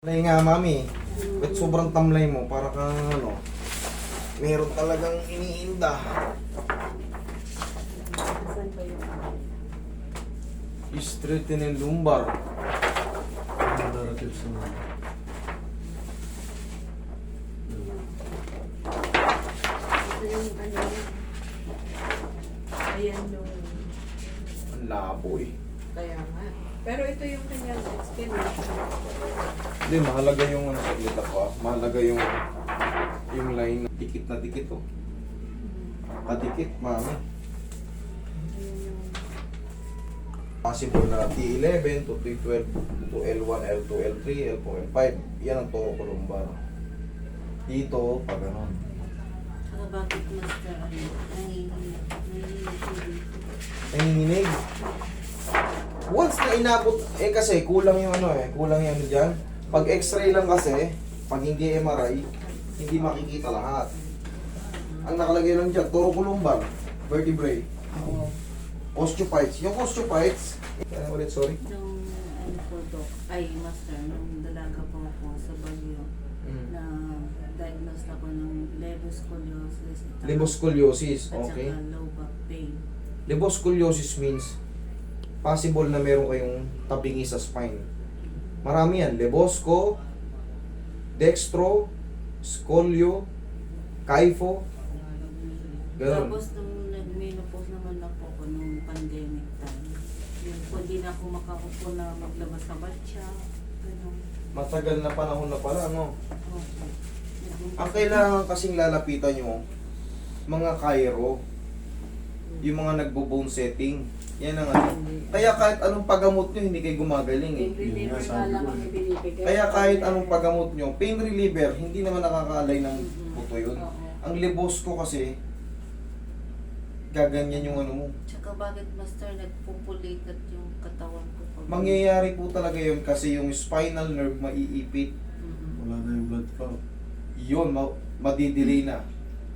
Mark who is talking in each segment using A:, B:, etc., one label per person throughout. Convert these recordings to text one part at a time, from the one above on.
A: Tamlay nga, mami. Ba't sobrang tamlay mo? Para kang ano, meron talagang iniinda.
B: Saan ba yun?
A: Straighten and lumbar.
C: Narrative sa mga.
B: Ito yung ano. Ayan yung...
A: Ang labo eh.
B: Kaya nga. Pero ito yung kanyang explanation.
A: Hindi, mahalaga yung ano sa kita ko ah. Mahalaga yung yung line na dikit na dikit oh. Kadikit, mami. Possible na T11 to T12 to L1, L2, L3, L4, L5. Yan ang toro ko lumbar. Dito, pag ano.
D: Saka bakit master ano, nanginginig, nanginginig ko dito.
A: nanginginig. Once na inabot, eh kasi kulang yung ano eh, kulang yung ano dyan. Pag x-ray lang kasi, pag hindi MRI, hindi makikita lahat. Ang nakalagay lang dyan, thoracolumbar, vertebrae,
B: Oo.
A: osteophytes. Yung osteophytes, ano ulit, sorry.
D: Nung ano po doc, ay master, nung dalaga po ako sa Baguio, na diagnose ako ng levoscoliosis. at saka- At
A: okay.
D: saka low back pain.
A: Leboscoliosis means possible na meron kayong tabingi sa spine. Marami yan. Lebosco, dextro, scolio, kypho. Ganun.
D: Tapos nung nag-menopause naman ako ako nung pandemic time, yung po di na ako makaupo na maglabas sa batya, ganun.
A: Matagal na panahon na pala, ano?
D: Okay.
A: Ang kailangan kasing lalapitan nyo, mga Cairo, yung mga nagbo-bone setting. Yan ang ano. Kaya kahit anong paggamot nyo, hindi kayo gumagaling eh.
B: Pain reliever
C: sabi
B: lang ang
C: eh.
B: ibinibigay.
A: Kaya kahit anong paggamot nyo, pain reliever, hindi naman nakakaalay ng buto yun. Ang libos ko kasi, gaganyan yung ano mo.
D: Tsaka bakit master nagpupulikat yung katawan ko pag...
A: Mangyayari po talaga yun kasi yung spinal nerve maiipit.
D: Mhm.
C: Wala na yung blood flow.
A: Yun, ma- madidelay na.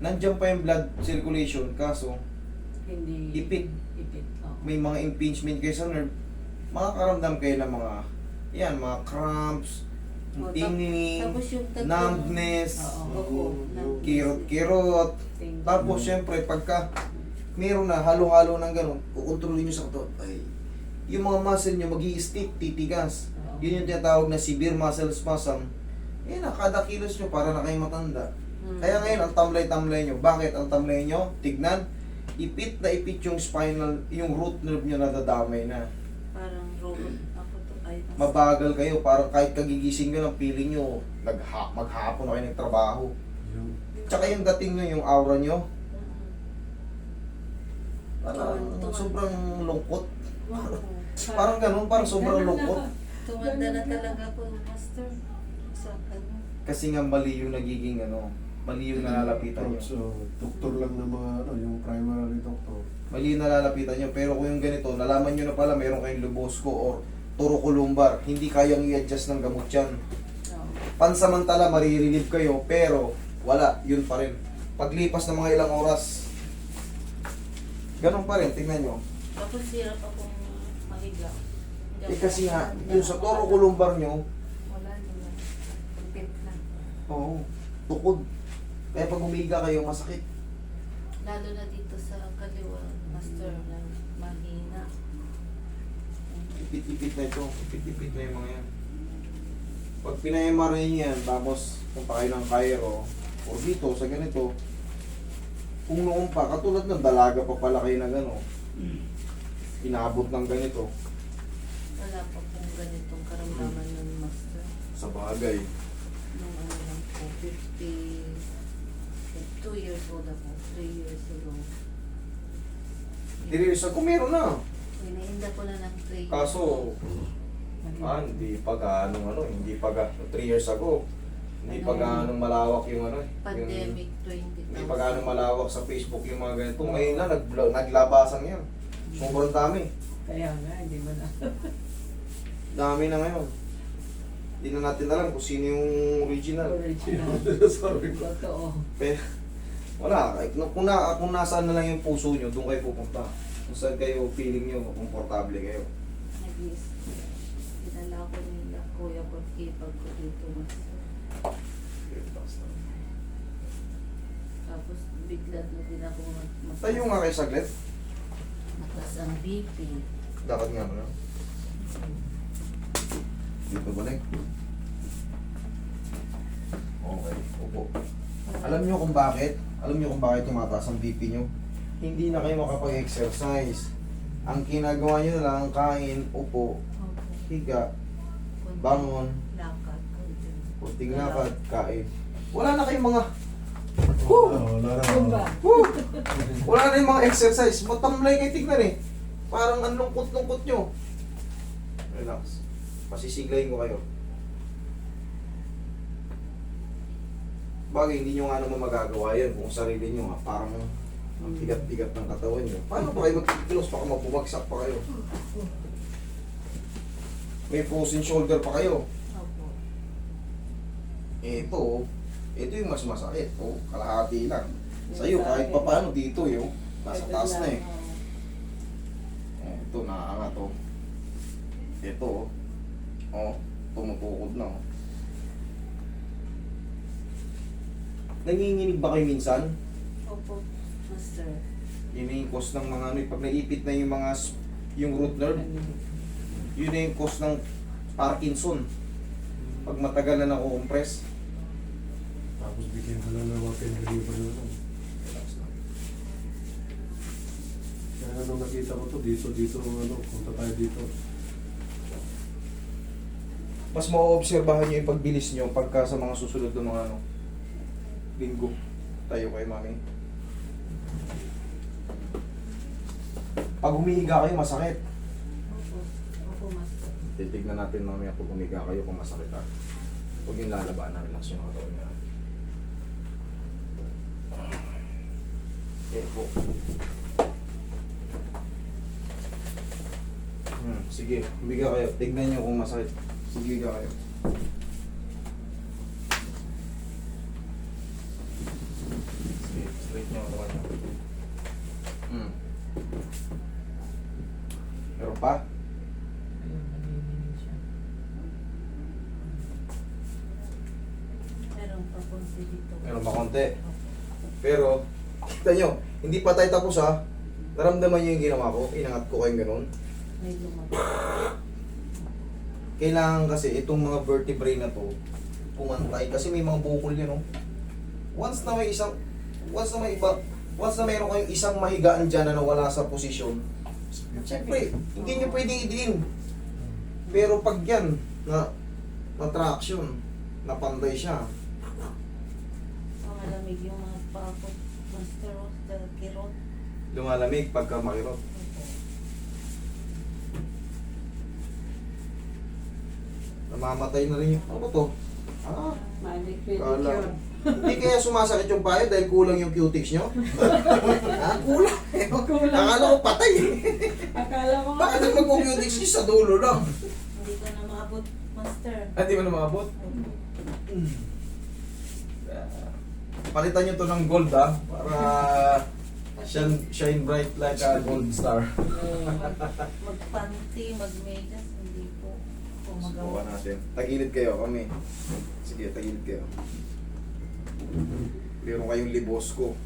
A: Nandiyan pa yung blood circulation, kaso
B: Hindi...
A: ipit.
B: Ipit. Oo.
A: May mga impingement kayo sa nerve, makakaramdam kayo ng mga, yan, mga cramps,
D: O, tap-
A: tingling,
D: Tapos yung tattoo-
A: numbness,
B: Oo.
D: Oo. numbness.
A: kirot-kirot. Tapos, syempre, pagka meron na halo-halo ng ganun, kukontrolin nyo sa katawan. Ay, yung mga muscle nyo mag stick titigas.
B: Oo.
A: Yun yung tinatawag na severe muscle spasm. Eh, na, kada kilos nyo para na kayo matanda.
D: Mm.
A: Kaya ngayon, ang tamlay-tamlay nyo. Bakit ang tamlay nyo? Tignan, ipit na ipit yung spinal, yung root nerve nyo nadadamay na.
D: Parang robot ako to. Ay, mas-
A: Mabagal kayo, parang kahit kagigising nyo ng feeling nyo, nagha maghapon na kayo nagtrabaho.
C: Yung
A: Tsaka yung dating nyo, yung aura nyo,
D: Mhm.
A: parang
D: Tuwan-
A: sobrang lungkot.
D: Wow.
A: Parang ganun, parang sobrang lungkot.
D: Tumanda na talaga po, master. Sa ano.
A: Kasi nga mali yung nagiging ano, mali yung nalalapitan nyo.
C: So, doktor lang ng mga ano, yung primary doctor.
A: Mali yung nalalapitan nyo. Pero kung yung ganito, nalaman nyo na pala meron kayong lubosco or turocolumbar, hindi kayang i-adjust ng gamot yan. Pansamantala, marirelieve kayo, pero wala, yun pa rin. Paglipas ng mga ilang oras, ganun pa rin, tingnan nyo.
D: Tapos hirap akong mahiga.
A: Eh kasi nga, yung sa turocolumbar nyo,
B: Wala na.
A: oo, tukod. Kaya pag umiga kayo, masakit.
D: Lalo na dito sa kaliwa, master, na mahina.
A: Ipit-ipit na ito. Ipit-ipit na yung mga yan. Pag pinayamaray niyo yan, tapos punta kayo ng Cairo, o dito, sa ganito, kung noon pa, katulad ng dalaga pa pala kayo na gano, inabot ng ganito,
D: Wala pa pong ganitong karamdaman ng master.
A: sa bagay.
D: Nung ano lang po, 50, 2 years old ako, 3 years ago.
A: Three years ago, meron na.
D: Hinahinda ko na ng 3 years.
A: Kaso, ah, hindi pa gaanong ano, hindi pa ga, 3 years ago, hindi pa
D: Ano?
A: gaanong malawak yung ano, eh, yung,
D: Pandemic 20,000.
A: hindi pa gaanong malawak sa Facebook yung mga ganito. Ngayon na, nag, naglabasan yan. Sobrang dami.
B: Kaya nga, hindi mo na.
A: Dami na ngayon. Hindi na natin alam kung sino yung original.
B: Original.
C: Ko.
B: Totoo.
A: Pero, wala. Kahit Kung, na, kung nasaan na lang yung puso nyo, doon kayo pupunta. Kung saan kayo feeling nyo, komportable kayo.
D: Nag-is. Dinala ko nila kuya ko, ipag ko dito. Tapos bigla na din ako mag mag-
A: Tayo nga kayo saglit.
D: Mataas ang BP.
A: Dapat nga mo na. Dito balik. Okay, upo. Alam nyo kung bakit? Alam nyo kung bakit tumataas ang BP nyo? Hindi na kayo makapag-exercise. Ang ginagawa na lang, kain, upo, higa, bangon,
D: Lakad. kunting.
A: lakad, kain. Wala na kayong mga... Woo!
C: wala na.
B: Zumba.
A: Woo! Wala na yung mga exercise. Matamlay kayo tignan eh. Parang ang lungkot-lungkot nyo. Relax. Pasisiglayin ko kayo. Bagay, hindi nyo nga naman magagawa yan kung sarili nyo nga. Parang ang bigat-bigat ng katawan nyo. Paano pa kayo magkikilos? Baka mabumagsak pa kayo. May frozen shoulder pa kayo.
D: Opo.
A: Ito, ito yung mas masakit. Oh, kalahati lang. Sa'yo, kahit pa paano dito yung nasa taas na eh. Ito, nakaangat oh. Ito oh. Oh, tumutukod na oh. Nanginginig ba kayo minsan?
D: Opo, master.
A: Yun na yung cause ng mga ano, eh, pag naipit na yung mga, yung root nerve, yun na yung cause ng Parkinson. Pag matagal na nakukompress.
C: Tapos bigyan ka lang ng mga reliever na lang. Kaya nung nakita ko to, dito, dito, ano, punta tayo dito.
A: Mas maoobserbahan nyo yung pagbilis nyo pagka sa mga susunod ng mga ano, linggo. Tayo kay mami. Pag humihiga kayo, masakit.
D: Opo. Opo, master.
A: Titignan natin mamaya pag humiga kayo kung masakit ha. Huwag yung lalabanan, relax yung katawan niya. Okay po. Hmm, sige, humiga kayo. Tignan nyo kung masakit. Sige, higa kayo. Sige, straight nyo ang katawan nyo. Hmm. Meron pa?
D: Meron pa si dito.
A: Meron pa konti. Pero, kita nyo, hindi pa tayo tapos ha. Naramdaman nyo yung ginawa ko, inangat ko kayong ganun.
D: May lumabas.
A: Kailangan kasi itong mga vertebrae na to, pumantay. Kasi may mga bukol yan, no? Once na may isang, once na may iba, once na mayroon kayong isang mahigaan dyan na nawala sa posisyon, siyempre, hindi nyo pwedeng idiin. Pero pag yan, na, na traction, napantay siya,
D: Ang malamig yung mga pako. Master of the kirot.
A: lumalamig pagka makirot. Namamatay na rin yung, ano ba to? Ah,
B: Magic
A: Kala.
B: pedicure.
A: Hindi kaya sumasakit yung payo dahil kulang yung cutics nyo? ha? Kulang.
B: Kulang.
A: Akala ko patay.
B: Akala mo.
A: Bakit ang magpo-cutics nyo sa dulo lang?
D: Hindi ko na maabot, master.
A: Ah, di mo na maabot?
D: Opo.
A: Palitan nyo to ng gold ha, para shine, shine bright like a gold star.
D: Magpanty, magmedyas, hindi po.
A: Subukan
D: magawa.
A: natin. Tagilid kayo kami. Sige, tagilid kayo. Meron kayong libosco.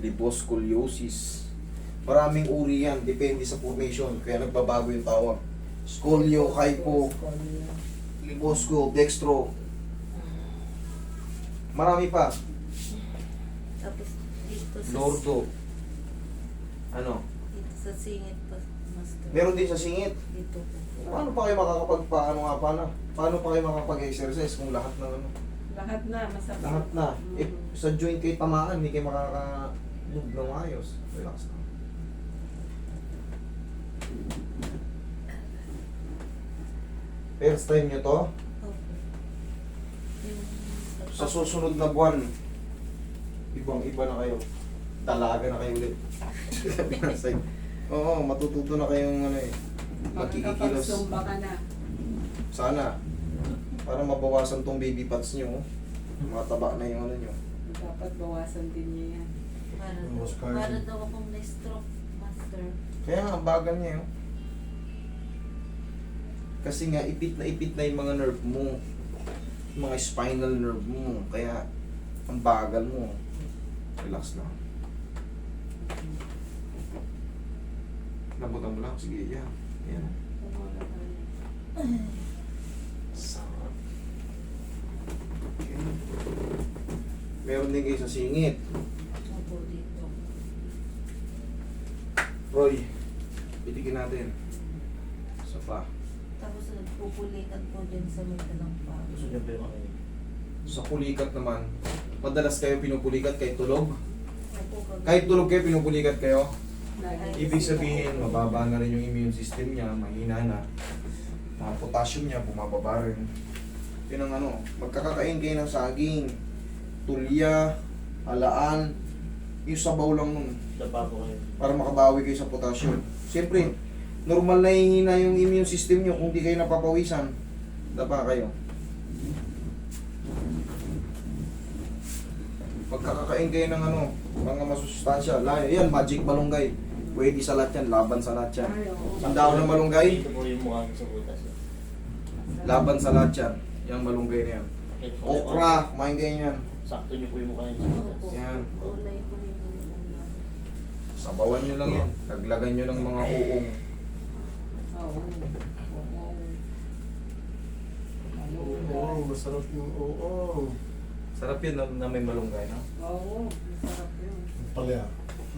A: Liboscoliosis. Maraming uri yan. Depende sa formation. Kaya nagbabago yung tawag. Scolio, hypo, libosco, dextro. Marami pa.
D: Tapos dito sa,
A: Lordo. Ano?
D: dito sa singit pa, master.
A: Meron din sa singit.
D: Dito.
A: Paano pa kayo makakapagpaano nga pa na? Paano pa kayo makakapag-exercise kung lahat ng ano?
B: Lahat na, masakit.
A: Lahat na.
B: Mhm.
A: If sa joint kayo tamaan, hindi kayo makaka-move ng ayos. Relax na. First time nyo to.
D: Yung
A: sa susunod na buwan, ibang iba na kayo. Dalaga na kayo ulit. Oo, matututo na kayong ano eh. Magkikikilos.
B: Makakapag-zumba ka na.
A: Sana. Para mabawasan tong baby fats nyo. oh. Mataba na yung ano nyo.
B: Dapat bawasan din niya yan.
D: Para daw,
C: Oscar.
D: para daw akong na-stroke, master.
A: Kaya nga, ang bagal niya yun. Kasi nga, ipit na ipit na yung mga nerve mo. Yung mga spinal nerve mo. Kaya, ang bagal mo. Relax lang. Lambutan mo lang. Sige, yan. Yan. Sarap. Okay. Meron din kayo sa singit.
D: Opo, dito.
A: Roy, bitikin natin. Isa pa.
D: Tapos nagpupulikan po din sa may talampa.
C: Gusto niya pero ako.
A: Sa pulikat naman, madalas kayo pinupulikat kahit tulog.
D: Opo, pag-
A: Kahit tulog kayo, pinupulikat kayo. Ibig sabihin, mababa na rin yung immune system niya, mahina na. Ah, potassium niya, bumababa rin. Yun ang ano, magkakakain kayo ng saging, tulya, alaan, yung sabaw lang nun,
C: Dapa ko kayo.
A: para makabawi kayo sa potassium. Siyempre, normal na hihina yung immune system niyo kung di kayo napapawisan. Dapa kayo. Pagkakakain kayo ng ano, mga masustansya, layo, yan, magic malunggay. Pwede sa lahat yan, laban sa lahat yan. Ang daw ng malunggay,
C: Ito po yung mukha ko sa butas. eh.
A: laban sa lahat yan. Yung malunggay na yan.
C: Po.
A: Okra, kumain kayo yan.
C: Sakto niyo po yung mukha niyo.
D: Opo.
A: Yan.
D: Po yung.
A: Sabawan nyo lang yan. Daglagan nyo ng mga uong.
B: Oo. Oo.
C: Oo, masarap yung oo.
A: Sarap yun na, na may malunggay, no?
B: Oo. Masarap yun.
C: Palaya.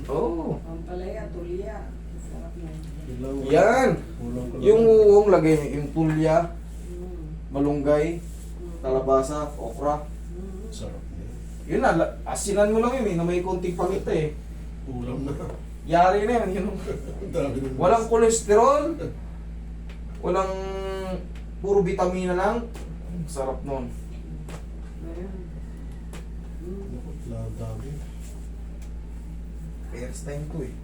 A: Oo.
B: Pampalaya, tulya. Masarap yun.
A: Yan! Yung uong lagay nyo, yung tulya,
B: Mm.
A: malunggay,
B: Mm.
A: kalabasa, okra.
B: Mm.
C: Sarap.
A: Yun na, asinan mo lang yun eh, na may konting pangita eh.
C: Ulam na.
A: Yari na yun. yun. Walang kolesterol, walang puro vitamina lang. Sarap nun.
C: Dami.
A: First time to eh.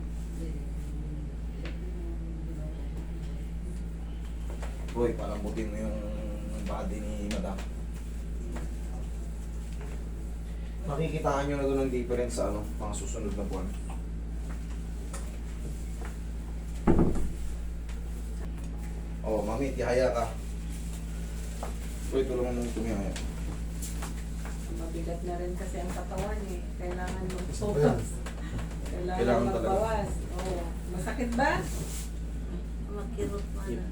A: Roy, palambutin mo yung body ni Madam. Makikitaan nyo na doon ng difference sa ano, mga susunod na buwan. Oh, mami, tihaya ka. Roy, tulungan mo tumihaya.
B: Mabigat na rin kasi ang katawan eh. Kailangan mag-focus. Kailangan,
A: Kailangan talaga.
B: magbawas. Oo. Masakit ba?
D: Magkirot pa na.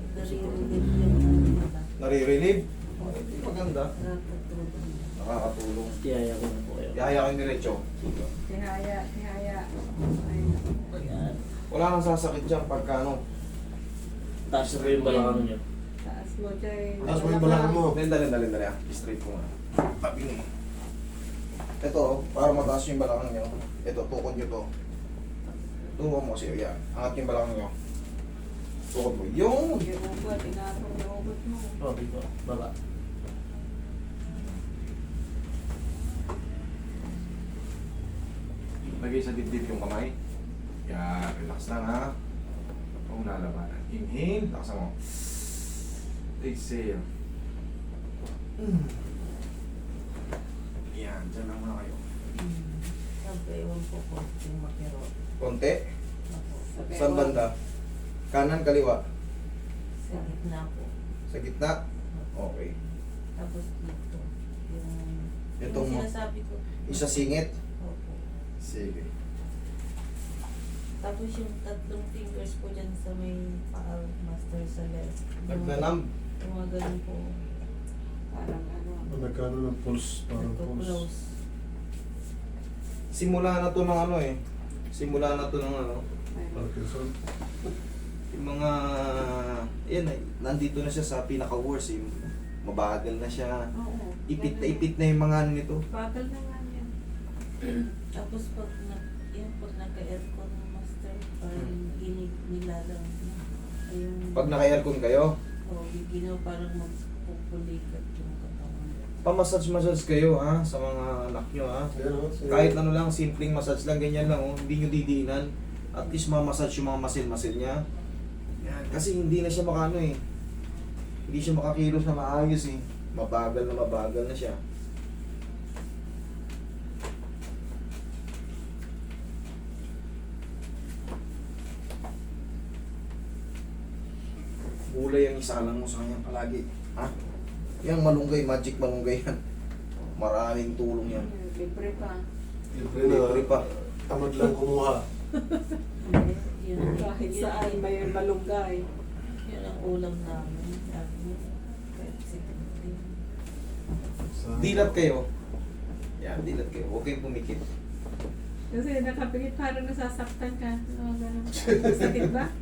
D: Naririnig?
A: Oh, ito maganda.
D: Nakakatulong.
A: Nakakatulong.
C: Tiyaya ko na po kayo.
A: Tihaya kang diretso.
B: Tihaya, tihaya. Ay,
C: Ayan.
A: Wala kang sasakit dyan pagka ano.
C: Taas na po yung balakang niyo.
B: taas mo dyan.
C: Taas mo yung balakang mo.
A: Dali, dali, dali, dali. ah. Straight ko nga. Tabi mo. Ito, oh, para mataas yung balakang nyo. Ito, tukod nyo to. Tukod mo kasi, yan. Angat yung balakang nyo. Tukod mo. Yung!
B: Yung ugot, tinatong yung ugot mo.
C: Dito. Baba.
A: Lagay sa dibdib yung kamay. Yan, relax lang ha. Huwag lalabanan. Inhale, laksa mo. Exhale. Mm. Yan, dyan lang muna kayo.
D: Sabi, ewan ko po yung makirot.
A: Konti. Saan banda? Kanan, kaliwa.
D: Sa gitna po.
A: Sa gitna. Okay.
D: Tapos dito. Yung,
A: Itong
D: yung sinasabi ko.
A: Isa singit. Sige.
D: Tapos yung tatlong fingers po dyan sa may paa, master sa left.
A: Nagnanam.
D: Yung mga ganun po.
B: Parang ano.
C: Nagkano ng pulse? Parang pulse.
D: Nagpo-close.
A: Simula na to ng ano eh. Simula na to ng ano.
C: Parkinson.
A: Yung mga... Yan eh. Nandito na siya sa pinaka-worst eh. Mabagal na siya.
B: Oo.
A: Ipit na ipit na yung mga ano nito.
B: Bagal na nga.
D: Tapos pag, na, yun, pag naka-aircon ng master, parang
A: Hmm.
D: ginig nilalang. Ayun.
A: Pag naka-aircon kayo,
D: O, ginaw parang magpupulikat yung katawan.
A: pamassage-massage kayo ha sa mga anak nyo ha.
C: Pero.
A: Kahit ano lang, simpleng massage lang, ganyan lang oh. Hindi nyo didiinan. At least mamassage yung mga masil-masil niya. Yan. Kasi hindi na siya makano eh. Hindi siya makakilos na maayos eh. Mabagal na mabagal na siya. Kulay ang isa lang mo sa kanya palagi. Ha? Yan malunggay, magic malunggay yan. Maraming tulong yan.
B: Libre pa.
C: Libre
A: Libre pa.
C: Tamad lang kumuha.
D: Yun,
B: Kahit saan may malunggay.
D: Yun ang ulam namin.
A: Dilat kayo. Yan, dilat kayo. Huwag kayong pumikit.
B: Kasi nakapikit parang nasasaktan ka. Oo, ganun. Sakit ba?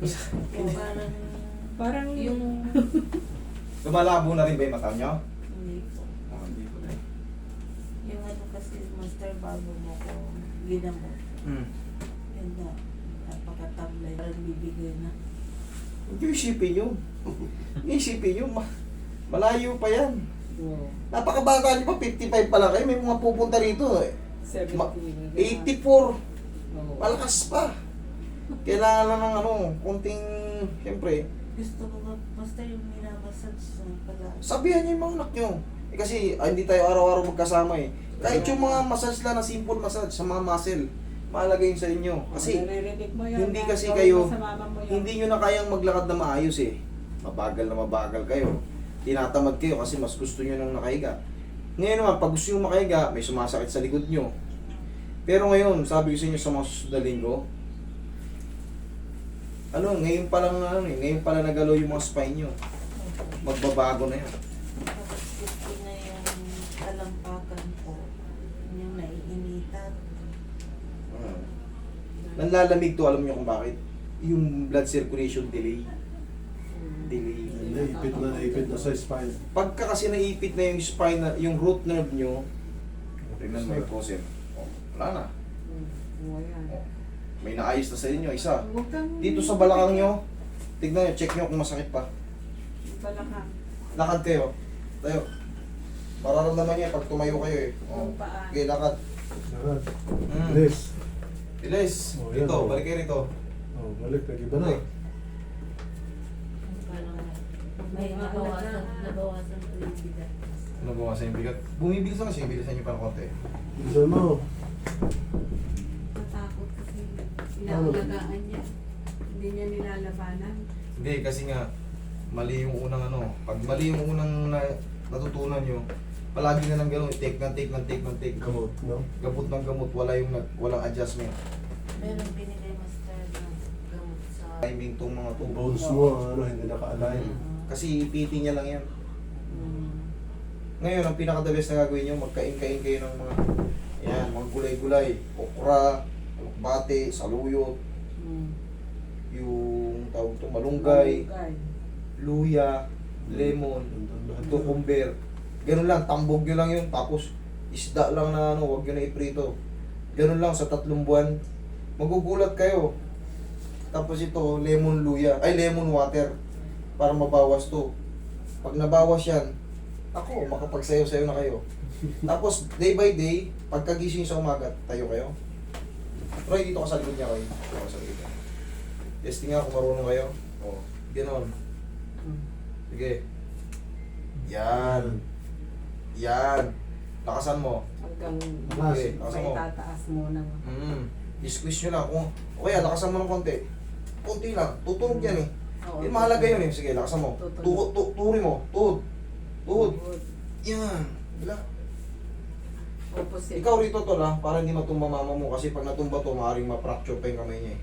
D: Hindi, parang
B: Parang
D: yung
A: Lumalabo na rin ba yung mata nyo?
D: hindi po.
A: Oh, hindi po na.
D: Yung ano kasi master bago mo ko ginamot.
A: Hmm.
D: Na, napakatablay. Parang bibigay na.
A: Huwag yung isipin yun. Huwag yung isipin yun. Ma- Malayo pa yan.
B: Oo.
A: Napakabata nyo pa, 55 pa lang kayo. May mga pupunta rito eh.
B: 70.
A: Ma-
B: ganun.
A: 84.
B: Oo.
A: Malakas pa. Kailangan lang ng ano, kunting, siyempre,
D: Gusto ko ba, master yung minamassage sa pala.
A: sabihan niyo yung mga anak nyo. Eh, kasi ah, hindi tayo araw-araw magkasama eh. Kahit yung mga massage lang na simple massage sa mga muscle, mahalaga yun sa inyo. Kasi
B: Naririnig mo yun,
A: hindi kasi
B: gawin
A: kayo,
B: mo sa mama mo yun.
A: hindi nyo na kayang maglakad na maayos eh. Mabagal na mabagal kayo. Tinatamad kayo kasi mas gusto nyo nang nakahiga. Ngayon naman, pag gusto nyo makahiga, may sumasakit sa likod nyo. Pero ngayon, sabi ko sa inyo sa mga susunod na linggo, ano, ngayon pa lang, ano, eh, ngayon pa lang nagalaw yung mga spine nyo. Magbabago na yan.
D: Tapos gusto na yung talampakan ko. Yung naiinitan.
A: Ah. Nanlalamig to, alam nyo kung bakit? Yung blood circulation delay. Delay.
C: Naipit na naipit na sa spine.
A: Pagka kasi naipit na yung spine, na- yung root nerve nyo, tingnan mo yung cause oh, wala na.
B: Oo, yan.
A: Oh, may naayos na sa inyo, isa.
B: Huwag kang...
A: Dito sa balakang nyo, tignan nyo, check nyo kung masakit pa.
B: Balakang.
A: Lakad kayo. Tayo. Mararamdaman niya pag tumayo kayo eh. Oh.
B: Yung paa.
A: Okay, lakad.
C: Lahat.
A: Mm.
C: Liz.
A: Bilis.
C: Oh, yan,
A: Dito,
C: oh.
A: balik kayo rito.
C: Oh, balik. Nag-iba na.
A: Okay.
D: Parang may nabawasan, nabawasan ko yung bigat.
A: Ano ba sa yung bigat? Bumibilis na kasi, bilisan nyo pa ng konti.
C: Bilisan mo.
B: Inaalagaan niya. Hindi niya nilalabanan.
A: Hindi, kasi nga, mali yung unang ano. Pag mali yung unang na, natutunan nyo, palagi na lang gano'n, take ng take ng take ng take.
C: Gamot, no?
A: Gamot ng gamot, wala yung nag, walang adjustment.
D: Meron binigay master ng gamot sa...
A: Timing tong mga tubo.
C: bones mo, ano, hindi naka-align.
A: Kasi ipiti niya lang yan.
D: Mm.
A: Ngayon, ang pinaka-the best na gagawin nyo, magkain-kain kayo ng mga, yan, mga gulay-gulay, okra, bate, saluyot,
B: Hmm.
A: yung tawag to malunggay,
B: Malunggay.
A: luya, lemon, cucumber. Ganun lang, tambog nyo lang yun. Tapos, isda lang na ano, huwag nyo na iprito. Ganun lang sa tatlong buwan. Magugulat kayo. Tapos ito, lemon luya, ay lemon water. Para mabawas to. Pag nabawas yan, ako, makapagsayaw-sayaw na kayo. Tapos, day by day, pagkagising sa umaga, tayo kayo. Roy, dito ka sa likod niya, Roy. Dito ka sa likod niya. Testing nga kung marunong kayo. O, ganon. Sige. Yan. Yan. Lakasan mo.
B: Hanggang.
A: Okay, lakasan
B: may
A: mo.
B: tataas mo na.
A: Mm. I-squeeze nyo lang. Kung, okay, lakasan mo ng konti. Konti lang. Tutunog yan eh.
B: Oo.
A: Yun, mahalaga yun eh. Sige, lakasan mo.
B: Tutunog.
A: Tuhod, tu turi mo. Tuhod. Tuhod. Yan. Wala.
B: Opposite.
A: Ikaw rito tol ha, para hindi matumba mama mo kasi pag natumba to, maaaring ma-fracture pa yung kamay niya eh.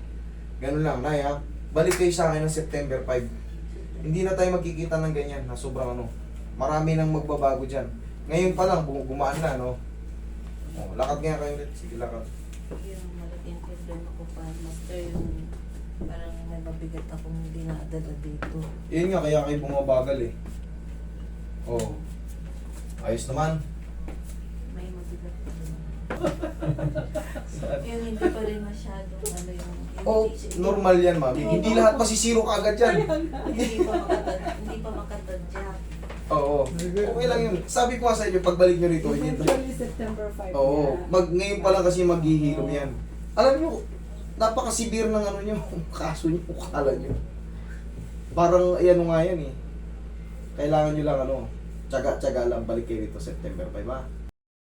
A: Ganun lang, Nay ha. Balik kayo sa akin ng September 5. Hindi na tayo magkikita ng ganyan na sobrang ano. Marami nang magbabago dyan. Ngayon pa lang, gumaan na, no? Oh, lakad nga kayo ulit. Sige, lakad.
D: Yung malaking problema ko pa, master, yung parang may mabigat akong dinadala dito.
A: Yun nga, kaya kayo bumabagal eh. Oh. Ayos naman.
D: May mabigat pa rin. Yung hindi pa rin masyadong ano yung... yung
A: Oh,
D: siya-
A: normal yan, mami. Hindi lahat masisiro ka agad yan.
D: Hindi pa makatad, hindi pa makatadyak.
A: Oo. Okay lang yun. Sabi ko nga sa inyo, pagbalik nyo rito, hindi
B: Eventually September 5
A: Oo.
B: na.
A: Mag, ngayon pa lang kasi maghihilom yan. Alam nyo, napakasibir ng ano nyo, kaso nyo, kala nyo. Parang, ayan nga yan eh. Kailangan nyo lang ano, tsaga-tsaga lang balik kayo rito September 5 ha.